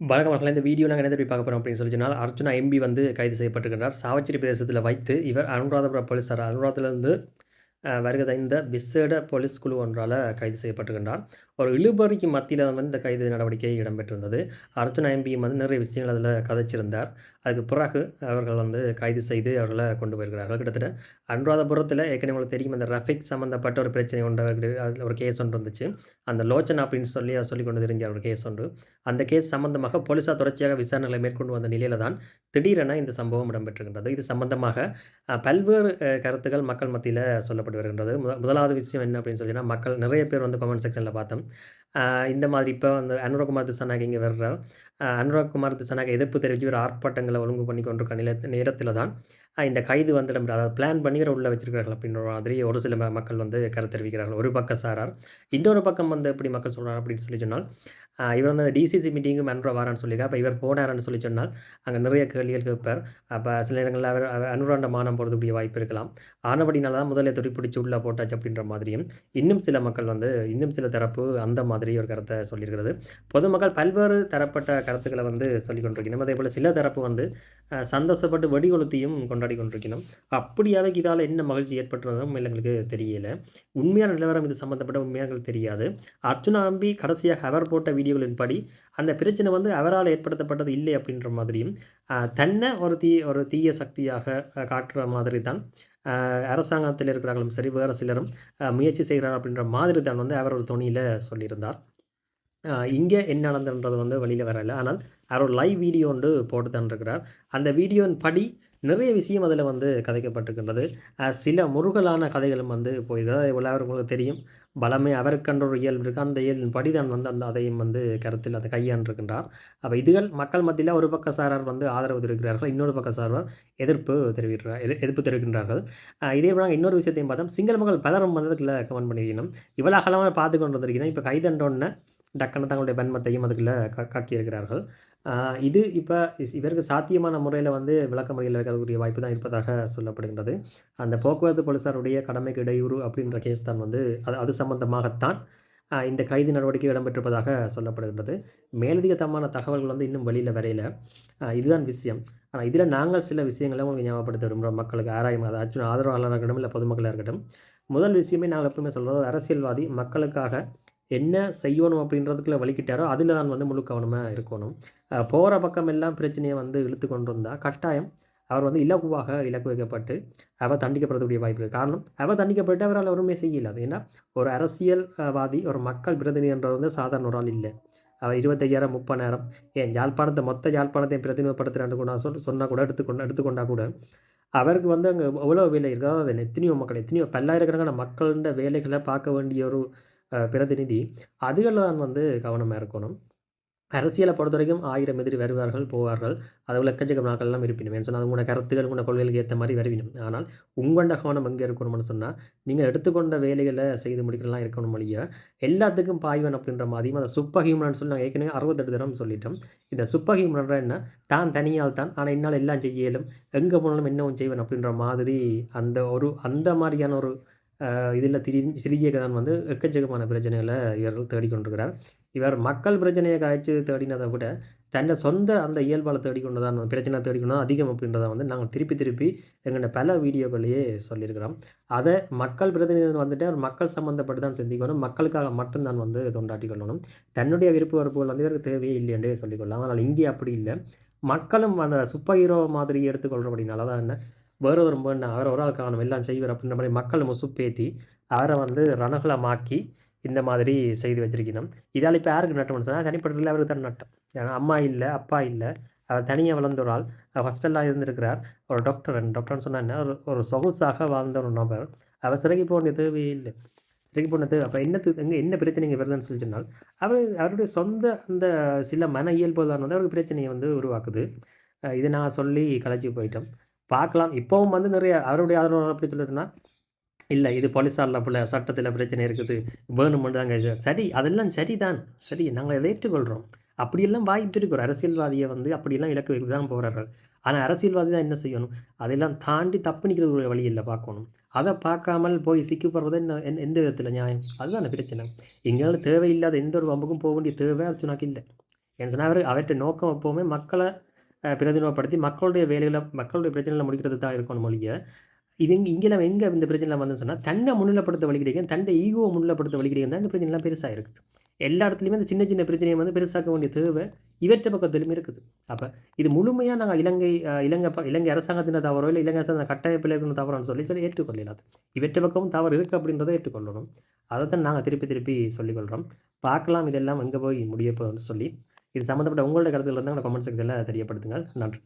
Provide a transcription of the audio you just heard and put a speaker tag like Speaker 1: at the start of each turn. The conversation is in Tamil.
Speaker 1: வணக்கம் இந்த வீடியோ நாங்கள் என்ன பார்க்க போகிறோம் அப்படின்னு சொல்லி சொன்னால் அர்ஜுனா எம்பி வந்து கைது செய்யப்பட்டிருக்கிறார் சாவச்சேரி பிரதேசத்தில் வைத்து இவர் அனுராதபுரம் போலீஸார் அனுராதத்திலிருந்து அஹ், வருகை இந்த விசேட போலீஸ் குழு ஒன்றால் கைது செய்யப்பட்டிருக்கின்றார். ஒரு இழுபறிக்கு மத்தியில் வந்து இந்த கைது நடவடிக்கை இடம்பெற்றிருந்தது. அர்ஜுன் எம்பியும் வந்து நிறைய விஷயங்கள் அதில் கதைச்சிருந்தார். அதுக்கு பிறகு அவர்கள் வந்து கைது செய்து அவர்களை கொண்டு போயிருக்கிறார்கள். கிட்டத்தட்ட அனுராதபுரத்தில் ஏற்கனவே உங்களுக்கு தெரியும் அந்த ரஃபிக் சம்மந்தப்பட்ட ஒரு பிரச்சனை ஒன்று அதில் ஒரு கேஸ் ஒன்று இருந்துச்சு. அந்த லோச்சன் அப்படின்னு சொல்லி சொல்லி கொண்டு தெரிஞ்ச ஒரு கேஸ் ஒன்று. அந்த கேஸ் சம்பந்தமாக போலீஸார் தொடர்ச்சியாக விசாரணைகளை மேற்கொண்டு வந்த நிலையில தான் திடீரென இந்த சம்பவம் இடம்பெற்றிருக்கின்றது. இது சம்பந்தமாக பல்வேறு கருத்துக்கள் மக்கள் மத்தியில் சொல்லப்பட்டு வருகின்றது. முதலாவது விஷயம் என்ன அப்படின்னு சொல்லினா மக்கள் நிறைய பேர் வந்து கமெண்ட் செக்ஷனில் பார்த்தோம். இந்த மாதிரி இப்போ வந்து அனுரகுமார் திசானாக இங்கே வர்ற அஹ், அனுரகுமார் திசானாக எதிர்ப்பு தெரிவித்து ஒரு ஆர்ப்பாட்டங்களை ஒழுங்கு பண்ணி கொண்டிருக்க நில நேரத்தில் தான் இந்த கைது வந்து நம்ம அதாவது பிளான் பண்ணி உள்ளே உள்ள வச்சிருக்கிறார்கள் அப்படின்ற மாதிரி ஒரு சில மக்கள் வந்து கருத்து தெரிவிக்கிறார்கள். ஒரு பக்கம் சாரார் இன்னொரு பக்கம் வந்து எப்படி மக்கள் சொல்கிறார் அப்படின்னு சொல்லி சொன்னால் இவர் வந்து டிசிசி மீட்டிங்கு மென்ற வாரான்னு சொல்லியிருக்கா அப்போ இவர் போனாருன்னு சொல்லி சொன்னால் அங்கே நிறைய கேள்விகள் கேட்பார். அப்போ சில நேரங்களில் அவர் அனுராண்ட மானம் போகிறதுக்குரிய வாய்ப்பு இருக்கலாம். ஆனபடினால தான் முதல்ல துடி பிடிச்சி உள்ளே போட்டாச்சு அப்படின்ற மாதிரியும் இன்னும் சில மக்கள் வந்து இன்னும் சில தரப்பு அந்த மாதிரி ஒரு கருத்தை சொல்லியிருக்கிறது. பொதுமக்கள் பல்வேறு தரப்பட்ட கருத்துக்களை வந்து சொல்லிக் கொண்டிருக்கணும் அதே போல் சில தரப்பு வந்து சந்தோஷப்பட்டு வெடிகொளுத்தியும் கொண்டாடி கொண்டிருக்கணும். அப்படியாவே இதால் என்ன மகிழ்ச்சி ஏற்பட்டுறதும் எங்களுக்கு தெரியல. உண்மையான நிலவரம் இது சம்மந்தப்பட்ட உண்மையாக தெரியாது. அர்ஜுனா அம்பி கடைசியாக அவர் போட்ட வீடியோகளின்படி அந்த பிரச்சனை வந்து அவரால் ஏற்படுத்தப்பட்டது இல்லை அப்படின்ற மாதிரியும் தன்னை ஒரு தீ ஒரு தீய சக்தியாக காட்டுற மாதிரி தான் அரசாங்கத்தில் இருக்கிறார்களும் சரி வேறு சிலரும் முயற்சி செய்கிறார் அப்படின்ற மாதிரி தான் வந்து அவர் ஒரு துணியில் சொல்லியிருந்தார். இங்கே என்ன நடந்ததுன்றது வந்து வெளியில் வரல ஆனால் அவர் லைவ் வீடியோ ஒன்று போட்டு தான் இருக்கிறார் அந்த வீடியோவின் படி நிறைய விஷயம் அதில் வந்து கதைக்கப்பட்டிருக்கின்றது. சில முருகலான கதைகளும் வந்து போயிருக்கிறது அதே போல் அவர் உங்களுக்கு தெரியும். பலமே அவருக்கன்ற ஒரு இயல்பு இருக்குது அந்த இயல்பின் படிதான் வந்து அந்த அதையும் வந்து கருத்தில் அதை கையாண்டிருக்கின்றார். அப்போ இதுகள் மக்கள் மத்தியில் ஒரு பக்க சாரார் வந்து ஆதரவு தெரிவிக்கிறார்கள். இன்னொரு பக்க சாரார் எதிர்ப்பு தெரிவிக்கிறார். எதிர் எதிர்ப்பு தெரிவிக்கின்றார்கள். இதே போல இன்னொரு விஷயத்தையும் பார்த்தோம். சிங்கள மக்கள் பலரும் மந்ததுக்குள்ள கமெண்ட் பண்ணியிருக்கணும். இவ்வளோ அகலமாக பார்த்து கொண்டு வந்திருக்கணும் இப்போ கைதண்டோன்னு டக்குன்னு தங்களுடைய வன்மத்தையும் அதுக்குள்ளே க காக்கியிருக்கிறார்கள். இது இப்போ இவருக்கு சாத்தியமான முறையில் வந்து விளக்க முறையில் வைக்கக்கூடிய வாய்ப்பு தான் இருப்பதாக சொல்லப்படுகின்றது. அந்த போக்குவரத்து போலீஸாருடைய கடமைக்கு இடையூறு அப்படின்ற கேஸ் தான் வந்து அது அது சம்பந்தமாகத்தான் இந்த கைது நடவடிக்கை இடம்பெற்றிருப்பதாக சொல்லப்படுகின்றது. மேலதிகமான தகவல்கள் வந்து இன்னும் வெளியில் வரையில. இதுதான் விஷயம். ஆனால் இதில் நாங்கள் சில விஷயங்களை உங்களுக்கு ஞாபகப்படுத்த விரும்புகிறோம் மக்களுக்கு ஆராயம் அது அச்சு ஆதரவாளராக இருக்கட்டும் இல்லை பொதுமக்களாக இருக்கட்டும். முதல் விஷயமே நாங்கள் எப்பவுமே சொல்கிறது அரசியல்வாதி மக்களுக்காக என்ன செய்யணும் அப்படின்றதுக்குள்ள வலிக்கிட்டாரோ அதில் தான் வந்து முழு கவனமாக இருக்கணும். போகிற பக்கம் எல்லாம் பிரச்சனையை வந்து இழுத்து கொண்டு வந்தால் கட்டாயம் அவர் வந்து இலகுவாக இலக்கு வைக்கப்பட்டு அவர் தண்டிக்கப்படுறதுடைய வாய்ப்பு இருக்குது காரணம் அவர் தண்டிக்கப்பட்டு அவரால் ஒருமே செய்யல. அது ஏன்னா ஒரு அரசியல்வாதி ஒரு மக்கள் பிரதிநிதின்றது வந்து சாதாரண ஒரு ஆள் இல்லை. அவர் இருபத்தையாயிரம் முப்பதாயிரம். ஏன் யாழ்ப்பாணத்தை மொத்த யாழ்ப்பாணத்தை பிரதிநிதிப்படுத்துகிறான்னு கூட சொல் சொன்னால் கூட எடுத்துக்கொண்டு எடுத்துக்கொண்டா கூட அவருக்கு வந்து அங்கே எவ்வளோ வேலை இருக்குது அதாவது எத்தனையோ மக்கள் எத்தனையோ பல்லாயிரக்கணக்கான மக்களோட வேலைகளை பார்க்க வேண்டிய ஒரு பிரதிநிதி அதுகளில் தான் வந்து கவனமாக இருக்கணும். அரசியலை பொறுத்த வரைக்கும் ஆயிரம் எதிரி வருவார்கள் போவார்கள். அதுபோல் எக்கச்சக்க நாட்கள் எல்லாம் இருப்பினும். ஏன்னு சொன்னால் உங்களோட கருத்துக்கள் உங்களோட கொள்கைகளுக்கு ஏற்ற மாதிரி வருவினும். ஆனால் உங்களோட கவனம் எங்கே இருக்கணும்னு சொன்னால் நீங்கள் எடுத்துக்கொண்ட வேலைகளை செய்து முடிக்கலாம் இருக்கணும் வழியா எல்லாத்துக்கும் பாய்வன் அப்படின்ற மாதிரியும் அந்த சுப்ப ஹியூமன் சொல்லி நாங்கள் ஏற்கனவே அறுபத்தெட்டு தரம் சொல்லிட்டோம். இந்த சுப்ப ஹியூமன்ற என்ன? தான் தனியால் தான் ஆனால் என்னால் எல்லாம் செய்யலும் எங்கே போனாலும் என்னவும் செய்வேன் அப்படின்ற மாதிரி அந்த ஒரு அந்த மாதிரியான ஒரு இதில் திரி சிறிய தான் வந்து எக்கச்சக்கமான பிரச்சனைகளை இவர்கள் தேடிக்கொண்டிருக்கிறார். இவர் மக்கள் பிரச்சனையை காய்ச்சி தேடினதை விட தன்னை சொந்த அந்த இயல்பால் தேடிக்கொண்டு தான் பிரச்சனை தேடிக்கணும் அதிகம் அப்படின்றத வந்து நாங்கள் திருப்பி திருப்பி எங்களோட பல வீடியோக்களையே சொல்லியிருக்கிறோம். அதை மக்கள் பிரதிநிதி வந்துட்டு அவர் மக்கள் சம்மந்தப்பட்டு தான் சிந்திக்கணும். மக்களுக்காக மட்டும்தான் வந்து தொண்டாட்டி கொள்ளணும். தன்னுடைய விருப்ப வெறுப்புகள் வந்து இவருக்கு தேவையே இல்லைன்றே சொல்லிக்கொள்ளலாம் ஆனால் இங்கே அப்படி இல்லை. மக்களும் அந்த சூப்பர் ஹீரோ மாதிரி எடுத்துக்கொள்கிறபடினால தான் என்ன? வேறு ஒரு முறை அவர் ஒரு ஆள் காணும் எல்லாம் செய்வார் அப்படின்ற மாதிரி மக்கள் முசுப்பேத்தி அவரை வந்து ரணகுலமாக்கி இந்த மாதிரி செய்து வச்சிருக்கணும். இதால் இப்போ யாருக்கு நட்டம்னு சொன்னால் தனிப்பட்டதில் அவருக்கு தான் நட்டம். ஏன்னா அம்மா இல்லை அப்பா இல்லை அவர் தனியாக வளர்ந்த ஒரு ஆள். ஹாஸ்டல்லாம் இருந்திருக்கிறார். ஒரு டாக்டர் டாக்டர்னு சொன்னால் என்ன? ஒரு ஒரு சொகுசாக வாழ்ந்த ஒரு நபர். அவர் சிறகி போக வேண்டிய தேவையே இல்லை. போன போனது அப்போ என்ன எங்கே என்ன பிரச்சனைங்க வருதுன்னு சொல்லி சொன்னால் அவர் அவருடைய சொந்த அந்த சில மன இயல்பு தான் வந்து அவருக்கு பிரச்சனையை வந்து உருவாக்குது. இதை நான் சொல்லி கலைச்சி போயிட்டோம். பார்க்கலாம். இப்போவும் வந்து நிறைய அவருடைய ஆதரவாளர் அப்படி சொல்லுதுன்னா இல்லை இது போலீஸாரில் பிள்ளை சட்டத்தில் பிரச்சனை இருக்குது வேணுமென்று தாங்க சரி அதெல்லாம் சரிதான். சரி நாங்கள் அதை ஏற்றுக்கொள்கிறோம் அப்படியெல்லாம் வாய்ப்பு இருக்கிறோம் அரசியல்வாதியை வந்து அப்படியெல்லாம் இலக்கு வைக்க தான் போகிறார்கள் ஆனால் அரசியல்வாதி தான் என்ன செய்யணும்? அதெல்லாம் தாண்டி தப்பு நிற்கிறது ஒரு வழி இல்லை பார்க்கணும். அதை பார்க்காமல் போய் சிக்கப்படுறது என்ன எந்த- எந்த விதத்தில் நியாயம்? அதுதான் அந்த பிரச்சனை. எங்களால் தேவையில்லாத எந்த ஒரு வம்புக்கும் போக வேண்டிய தேவை சொன்னாக்கு இல்லை. ஏன்னு சொன்னால் அவர் அவற்றை நோக்கம் எப்போவுமே மக்களை பிரதிநிதிப்படுத்தி மக்களுடைய வேலைகளை மக்களுடைய பிரச்சனைகளை முடிக்கிறது தான் இருக்கணும் மொழிய இது இங்கே இங்கே நம்ம எங்கே இந்த பிரச்சனை வந்து சொன்னால் தன்னை முன்னிலைப்படுத்த வலிக்கிறீங்க தன்னை ஈகோவை முன்னிலைப்படுத்த வலிக்கிறீங்க தான் இந்த பிரச்சனைலாம் பெருசாக இருக்குது. எல்லா இடத்துலையுமே இந்த சின்ன சின்ன பிரச்சனையை வந்து பெருசாக்க வேண்டிய தேவை இவற்ற பக்கத்திலுமே இருக்குது. அப்போ இது முழுமையாக நாங்கள் இலங்கை இலங்கை ப- இலங்கை அரசாங்கத்தின தவறோ இல்லை இலங்கை அரசாங்க கட்டமைப்பில் இருக்கிற தவறுன்னு சொல்லி சொல்லி ஏற்றுக்கொள்ளலாது இவற்ற பக்கமும் தவறு இருக்குது அப்படின்றத ஏற்றுக்கொள்ளணும். அதை தான் நாங்கள் திருப்பி திருப்பி சொல்லிக்கொள்கிறோம் பார்க்கலாம் இதெல்லாம் எங்கே போய் முடிய போகுதுன்னு சொல்லி இது சம்மந்தப்பட்ட உங்களோட கருத்துக்கள் இருந்தால் கமெண்ட் செக்ஷனில் தெரியப்படுத்துங்கள். நன்றி.